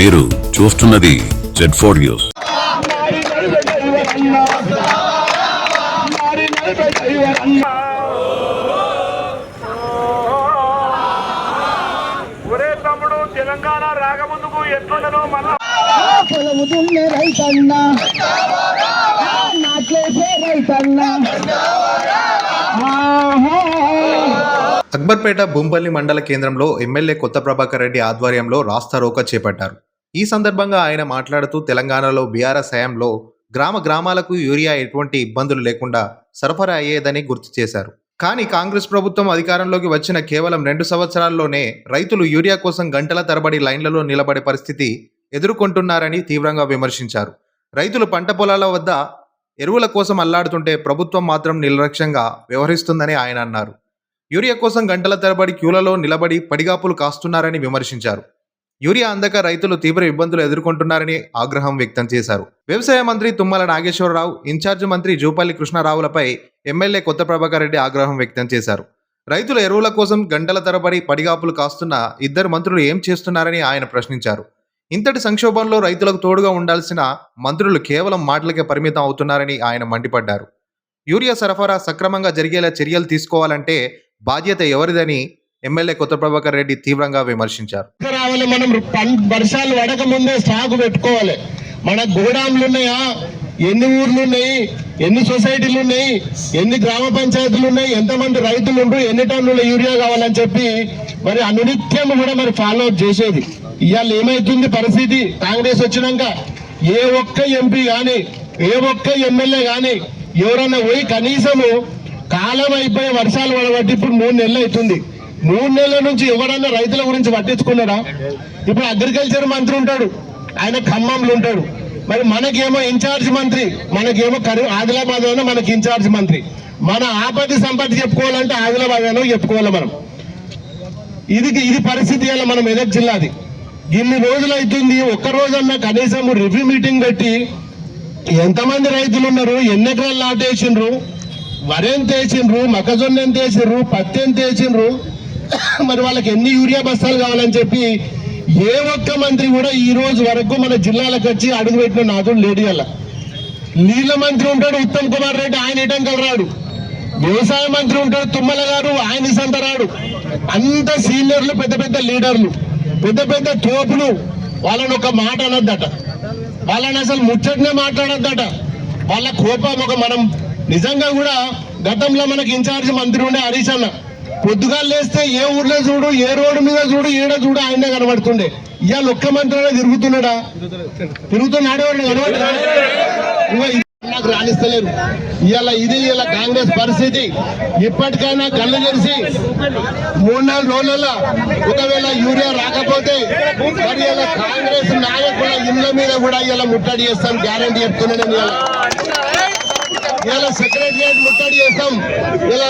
మీరు చూస్తున్నది Z four news ఒరే తమ్ముడు తెలంగాణ రాకముందుకు ఎట్లుండదో మళ్ళా పొలము దున్నే రైతన్న. నాట్లేసే రైతన్న. ఆహా. అక్బర్పేట భూంపల్లి మండల కేంద్రంలో ఎమ్మెల్యే కొత్త ప్రభాకర్ రెడ్డి ఆధ్వర్యంలో రాస్తా రోక చేపట్టారు. ఈ సందర్భంగా ఆయన మాట్లాడుతూ తెలంగాణలో బీఆర్ఎస్ హయాంలో గ్రామ గ్రామాలకు యూరియా ఎటువంటి ఇబ్బందులు లేకుండా సరఫరా అయ్యేదని గుర్తు చేశారు. కానీ కాంగ్రెస్ ప్రభుత్వం అధికారంలోకి వచ్చిన కేవలం రెండు సంవత్సరాల్లోనే రైతులు యూరియా కోసం గంటల తరబడి లైన్లలో నిలబడే పరిస్థితి ఎదుర్కొంటున్నారని తీవ్రంగా విమర్శించారు. రైతులు పంట పొలాల వద్ద ఎరువుల కోసం అల్లాడుతుంటే ప్రభుత్వం మాత్రం నిర్లక్ష్యంగా వ్యవహరిస్తుందని ఆయన అన్నారు. యూరియా కోసం గంటల తరబడి క్యూలలో నిలబడి పడిగాపులు కాస్తున్నారని విమర్శించారు. యూరియా అందక రైతులు తీవ్ర ఇబ్బందులు ఎదుర్కొంటున్నారని ఆగ్రహం వ్యక్తం చేశారు. వ్యవసాయ మంత్రి తుమ్మల నాగేశ్వరరావు ఇన్ఛార్జ్ మంత్రి జూపల్లి కృష్ణారావులపై ఎమ్మెల్యే కొత్త ప్రభాకర్ రెడ్డి ఆగ్రహం వ్యక్తం చేశారు. రైతుల ఎరువుల కోసం గంటల తరబడి పడిగాపులు కాస్తున్న ఇద్దరు మంత్రులు ఏం చేస్తున్నారని ఆయన ప్రశ్నించారు. ఇంతటి సంక్షోభంలో రైతులకు తోడుగా ఉండాల్సిన మంత్రులు కేవలం మాటలకే పరిమితం అవుతున్నారని ఆయన మండిపడ్డారు. యూరియా సరఫరా సక్రమంగా జరిగేలా చర్యలు తీసుకోవాలంటే బాధ్యత ఎవరిదని ఎమ్మెల్యే కొత్త ప్రభాకర్ రెడ్డి తీవ్రంగా విమర్శించారు. రావాలి మనం వర్షాలు పడక ముందే స్టాక్ పెట్టుకోవాలి. మన గోడాంలు ఉన్నాయా? ఎన్ని ఊర్లు ఉన్నాయి? ఎన్ని సొసైటీలు ఉన్నాయి? ఎన్ని గ్రామ పంచాయతీలు ఉన్నాయి? ఎంతమంది రైతులు ఉండరు? ఎన్ని టన్నుల యూరియా కావాలని చెప్పి మరి అనునిత్యం కూడా మరి ఫాలో అప్ చేసేది. ఇవాళ ఏమైతుంది పరిస్థితి? కాంగ్రెస్ వచ్చినాక ఏ ఒక్క ఎంపీ కానీ ఏ ఒక్క ఎమ్మెల్యే కానీ ఎవరన్నా పోయి కనీసము కాలం అయిపోయి వర్షాలు పడబట్టి ఇప్పుడు మూడు నెలలు అవుతుంది. మూడు నెలల నుంచి ఎవడన్నా రైతుల గురించి పట్టించుకున్నారా ఇప్పుడు అగ్రికల్చర్ మంత్రి ఉంటాడు. ఆయన ఖమ్మంలో ఉంటాడు. మరి మనకేమో ఇన్ఛార్జ్ మంత్రి మనకేమో కరీ ఆదిలాబాద్ అయినా మనకి ఇన్ఛార్జ్ మంత్రి. మన ఆపత్తి సంపత్తి చెప్పుకోవాలంటే ఆదిలాబాద్ అయినా చెప్పుకోవాలి మనం. ఇది ఇది పరిస్థితి అలా మనం మెదక్ జిల్లాది ఇన్ని రోజులు అవుతుంది ఒక్క రోజన్నా కనీసం రివ్యూ మీటింగ్ పెట్టి ఎంతమంది రైతులు ఉన్నారు ఎన్ని ఎకరాలు నాటేసిండ్రు వరి ఎంత వేసిండ్రు మొక్కజొన్న ఎంత వేసిండ్రు పత్తి ఎంత వేసిండ్రు మరి వాళ్ళకి ఎన్ని యూరియా బస్తాలు కావాలని చెప్పి ఏ ఒక్క మంత్రి కూడా ఈ రోజు వరకు మన జిల్లాలకు వచ్చి అడుగు పెట్టిన నాదుడు లేడు అలా నీళ్ళ మంత్రి ఉంటాడు ఉత్తమ్ కుమార్ రెడ్డి ఆయన ఇటంకలు రాడు. వ్యవసాయ మంత్రి ఉంటాడు తుమ్మల గారు ఆయన సంత రాడు. అంత సీనియర్లు పెద్ద పెద్ద లీడర్లు పెద్ద పెద్ద తోపులు వాళ్ళని ఒక మాట అనొద్దట. వాళ్ళని అసలు ముచ్చటనే మాట్లాడొద్దట. వాళ్ళ కోపం ఒక మనం నిజంగా కూడా గతంలో మనకి ఇన్ఛార్జ్ మంత్రి ఉండే హరీష్ అన్న. పొద్దుగా లేస్తే ఏ ఊర్లో చూడు ఏ రోడ్డు మీద చూడు ఈడ చూడు ఆయనే కనబడుతుండే. ఇవాళ ఒక్క మంత్రిగా తిరుగుతున్నాడా? తిరుగుతున్నాడే నాకు రాణిస్తలేరు. ఇవాళ ఇది ఇలా కాంగ్రెస్ పరిస్థితి. ఇప్పటికైనా కళ్ళు తెరిచి మూడు నాలుగు రోజులలో ఒకవేళ యూరియా రాకపోతే మరి ఇలా కాంగ్రెస్ నాయకుల ఇళ్ళ మీద కూడా ఇలా ముట్టడి చేస్తాం గ్యారంటీ చెప్తున్నాను ఇవాళ. ఇలా సెక్రటరియట్ ముట్టడి చేస్తాం. ఇలా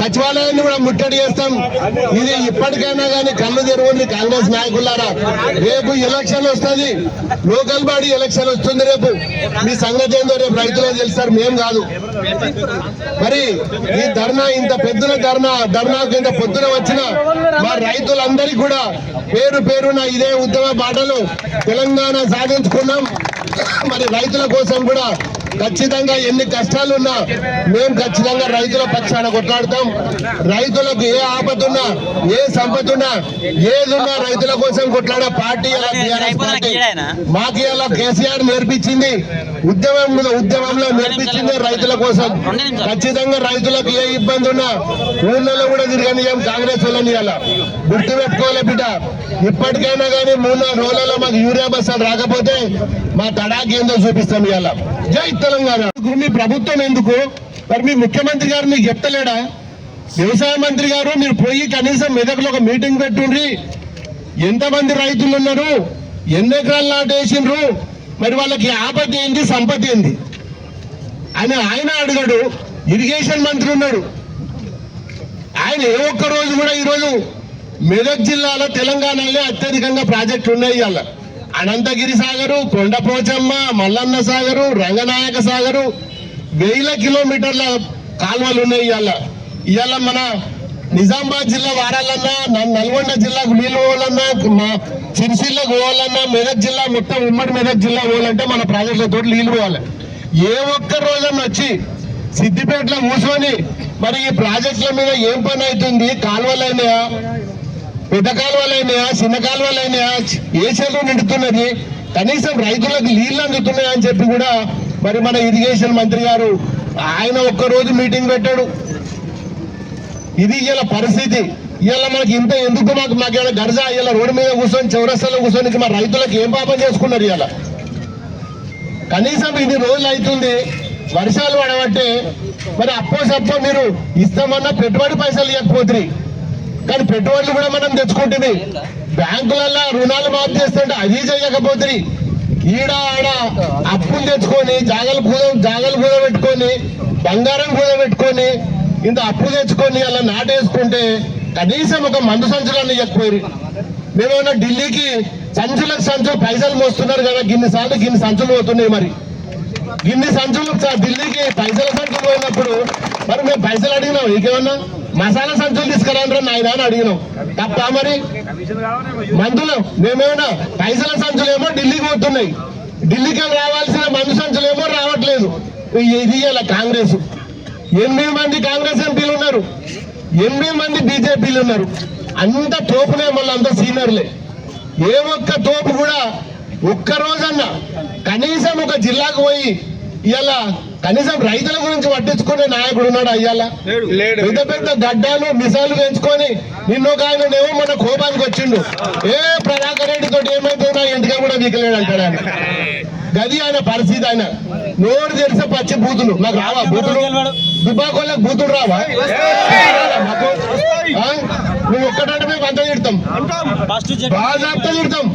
సచివాలయాన్ని కూడా ముట్టడి చేస్తాం. ఇది ఇప్పటికైనా కానీ కళ్ళు తెరవండి కాంగ్రెస్ నాయకులారా. రేపు ఎలక్షన్ వస్తుంది. లోకల్ బాడీ ఎలక్షన్ వస్తుంది రేపు. మీ సంగతి ఏందో రేపు రైతులకు తెలుస్తారు. మేం కాదు. మరి ఈ ధర్నా ఇంత పెద్దన ధర్నా ధర్నాకు ఇంత పొద్దున వచ్చిన మా రైతులందరికీ కూడా పేరు పేరున ఇదే ఉద్యమ బాటలు తెలంగాణ సాధించుకున్నాం. మరి రైతుల కోసం కూడా ఖచ్చితంగా ఎన్ని కష్టాలున్నా మేము ఖచ్చితంగా రైతుల పక్షాన కొట్లాడతాం. రైతులకు ఏ ఆపదున్నా ఏ సంపదున్నా ఏదున్నా రైతుల కోసం కొట్లాడే పార్టీ మాకు ఇలా కేసీఆర్ నేర్పించింది. ఉద్యమం ఉద్యమంలో నేర్పించింది రైతుల కోసం. ఖచ్చితంగా రైతులకు ఏ ఇబ్బంది ఉన్నా ఊళ్ళలో కూడా తిరగనియం కాంగ్రెస్ వాళ్ళని అలా గుర్తు పెట్టుకోలే బిడ్డ. ఇప్పటికైనా కానీ మూడు నాలుగు రోజులలో మాకు యూరియా బస్సాలు రాకపోతే మా తడాకి ఏందో చూపిస్తాం ఇవాళ జై తెలంగాణ మీ ప్రభుత్వం ఎందుకు? మరి మీ ముఖ్యమంత్రి గారు మీకు చెప్తలేడా? వ్యవసాయ మంత్రి గారు మీరు పోయి కనీసం మెదకులో ఒక మీటింగ్ పెట్టుండ్రి. ఎంతమంది రైతులు ఉన్నారు? ఎన్ని ఎకరాలు నాటేసిండ్రు? మరి వాళ్ళకి ఆపత్తి ఏంటి సంపత్తి ఏంది? అని ఆయన అడిగాడు. ఇరిగేషన్ మంత్రి ఉన్నాడు. ఆయన ఏ ఒక్క రోజు కూడా ఈరోజు మెదక్ జిల్లాలో తెలంగాణలో అత్యధికంగా ప్రాజెక్టులు ఉన్నాయి ఇవాళ. అనంతగిరి సాగరు కొండపోచమ్మ మల్లన్న సాగరు రంగనాయక సాగరు వేల కిలోమీటర్ల కాలువలు ఉన్నాయి ఇవాళ ఇవాళ మన నిజామాబాద్ జిల్లా వారాలన్నా నల్గొండ జిల్లాకు నీళ్ళు పోవాలన్నా మా సిరిసిల్లకు పోవాలన్నా మెదక్ జిల్లా మొత్తం ఉమ్మడి మెదక్ జిల్లా పోవాలంటే మన ప్రాజెక్టులతో నీళ్ళు పోవాలి. ఏ ఒక్క రోజన్నా వచ్చి సిద్దిపేటలో కూర్చొని మరి ఈ ప్రాజెక్టుల మీద ఏం పని అవుతుంది కాలువలైనాయా పెద్ద కాలువలైనాయా చిన్న కాలువలైనాయా ఏ చెరువు నిండుతున్నది? కనీసం రైతులకు నీళ్ళు అందుతున్నాయా అని చెప్పి కూడా మరి మన ఇరిగేషన్ మంత్రి గారు ఆయన ఒక్క రోజు మీటింగ్ పెట్టాడు. ఇది ఇలా పరిస్థితి. ఇలా మనకి ఇంత ఎందుకు మాకు మాకు ఇలా గర్జా? ఇలా రోడ్డు మీద కూర్చొని చౌరస్తాలో కూర్చొని మా రైతులకు ఏం పాపం చేసుకున్నారు ఇలా కనీసం ఇది రోజులు అవుతుంది. వర్షాలు పడబట్టే మరి అప్పో సప్పో మీరు ఇస్తామన్నా పెట్టుబడి పైసలు ఇవ్వకపోతుంది కానీ పెట్టుబడులు కూడా మనం తెచ్చుకుంటుంది. బ్యాంకులలో రుణాలు మాఫ్ చేస్తుంటే అది చేయకపోతే ఈడ ఆడ అప్పులు తెచ్చుకొని జాగలు కూద జాగలు కూద పెట్టుకొని బంగారం కూద పెట్టుకొని ఇంత అప్పు తెచ్చుకొని అలా నాటేసుకుంటే కనీసం ఒక మందు సంచులన్నీ ఇవ్వకపోయి మేమేమన్నా ఢిల్లీకి సంచులకు సంచులు పైసలు మోస్తున్నారు కదా గిన్ని సార్లు గిన్ని సంచులు పోతున్నాయి మరి. గిన్ని సంచులు ఢిల్లీకి పైసల సంచులు పోయినప్పుడు మరి మేము పైసలు అడిగినాం ఇంకేమన్నా మసాలా సంచులు తీసుకురాండ్రా నాయన అని అడిగినాం. తప్ప మరి? మందులు? మేమేమన్నా పైసల సంచులేమో ఢిల్లీకి పోతున్నాయి. ఢిల్లీకి రావాల్సిన మందు సంచులేమో రావట్లేదు. ఇది ఇలా కాంగ్రెస్. ఎనిమిది మంది కాంగ్రెస్ ఎంపీలు ఉన్నారు. ఎనిమిది మంది బీజేపీలు ఉన్నారు. అంత తోపునే మళ్ళీ అంత సీనియర్లే. ఏ ఒక్క తోపు కూడా ఒక్క రోజన్నా కనీసం ఒక జిల్లాకు పోయి ఇవాళ కనీసం రైతుల గురించి పట్టించుకునే నాయకుడు ఉన్నాడు అయ్యాల పెద్ద పెద్ద గడ్డాలు మిసాలు పెంచుకొని నిన్న ఒక ఆయన ఏమో మన కోపానికి వచ్చిండు. ఏ ప్రభాకర్ రెడ్డి తోటి ఏమైతే నా ఇంటిగా కూడా వీకలేడు అంటాడు ఆయన గది ఆయన పరిస్థితి ఆయన నోరు తెరిసే పచ్చి బూతులు. నాకు రావా బూతులు? దుబ్బాకోళ్ళకి బూతులు రావా? నువ్వు ఒక్కటంటే మేము అంతా తిడతాం. బాగా తిడతాం.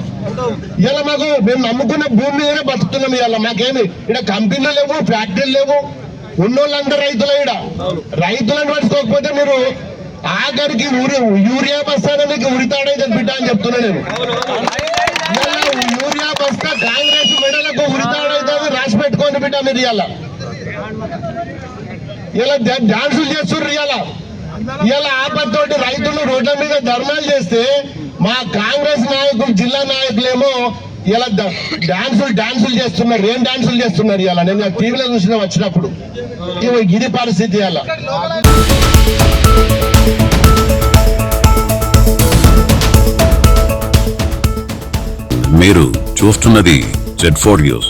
ఇలా మాకు మేము నమ్ముకున్న భూమి మీదనే బతుకుతున్నాం ఇవాళ. మాకేమి? ఇక్కడ కంపెనీలు లేవు ఫ్యాక్టరీలు లేవు. ఉన్నోళ్ళందరూ రైతులు ఇక్కడ రైతులను పట్టుకోకపోతే మీరు ఆఖరికి ఊరి యూరియా బస్తానే మీకు ఉరితాడైతే బిడ్డ అని చెప్తున్నా నేను. యూరియా కాంగ్రెస్ మెడలకు ఉరితాడైతే రాసి పెట్టుకోండి బిడ్డ మీరు ఇవాళ ఇలా డాన్సులు చేస్తుండ్రు ఇలా ఇలా ఆపత్తోటి రైతులు రోడ్ల మీద ధర్నాలు చేస్తే మా కాంగ్రెస్ నాయకులు జిల్లా నాయకులేమో ఇలా డాన్సులు డాన్సులు చేస్తున్నారు ఏం డాన్సులు చేస్తున్నారు ఇలా నేను టీవీలో చూసిన వచ్చినప్పుడు. ఇది పరిస్థితి అలా మీరు చూస్తున్నది జెడ్ ఫోర్ న్యూస్